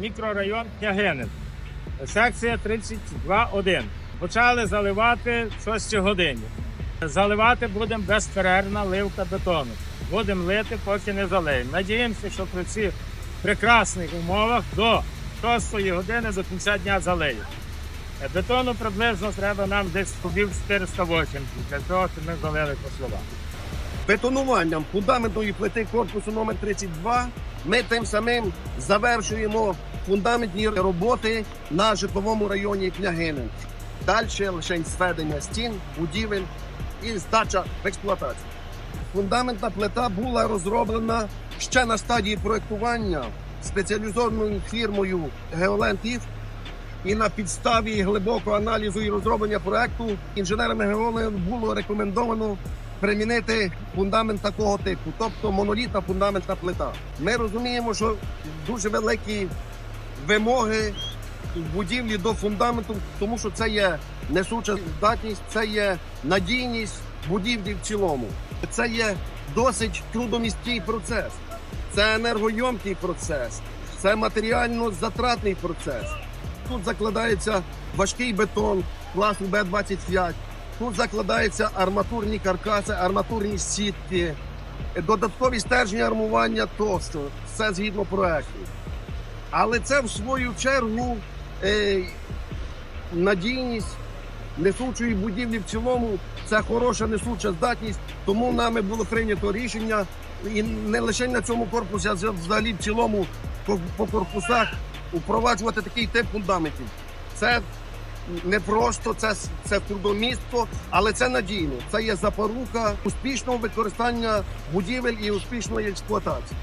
мікрорайон Княгинин, секція 32.1. Почали заливати в 6 годині. Заливати будемо безперервна ливка бетону. Будемо лити, поки не залиємо. Надіємося, що при цих прекрасних умовах до 6 години до кінця дня залиємо. Е, Бетону приблизно треба нам десь кубів 480 для того, щоб ми залили по словах. Бетонуванням фундаментної плити корпусу номер 32 ми тим самим завершуємо фундаментні роботи на житловому районі Княгинин. Далі лише зведення стін, будівель і здача в експлуатацію. Фундаментна плита була розроблена ще на стадії проєктування спеціалізованою фірмою If і на підставі глибокого аналізу і розроблення проекту інженерами Geoland було рекомендовано примінити фундамент такого типу, тобто монолітна фундаментна плита. Ми розуміємо, що дуже великі вимоги в будівлі до фундаменту, тому що це є несуча здатність, це є надійність будівлі в цілому. Це є досить трудомісткий процес, це енергойомкий процес, це матеріально затратний процес. Тут закладається важкий бетон класу Б-25, Тут закладаються арматурні каркаси, арматурні сітки, додаткові стержні армування тощо. Все згідно проекту. Але це в свою чергу е, надійність несучої будівлі в цілому це хороша несуча здатність. Тому нами було прийнято рішення і не лише на цьому корпусі, а взагалі в цілому по, корпусах впроваджувати такий тип фундаментів. Це не просто це, це трудомісто, але це надійно. Це є запорука успішного використання будівель і успішної експлуатації.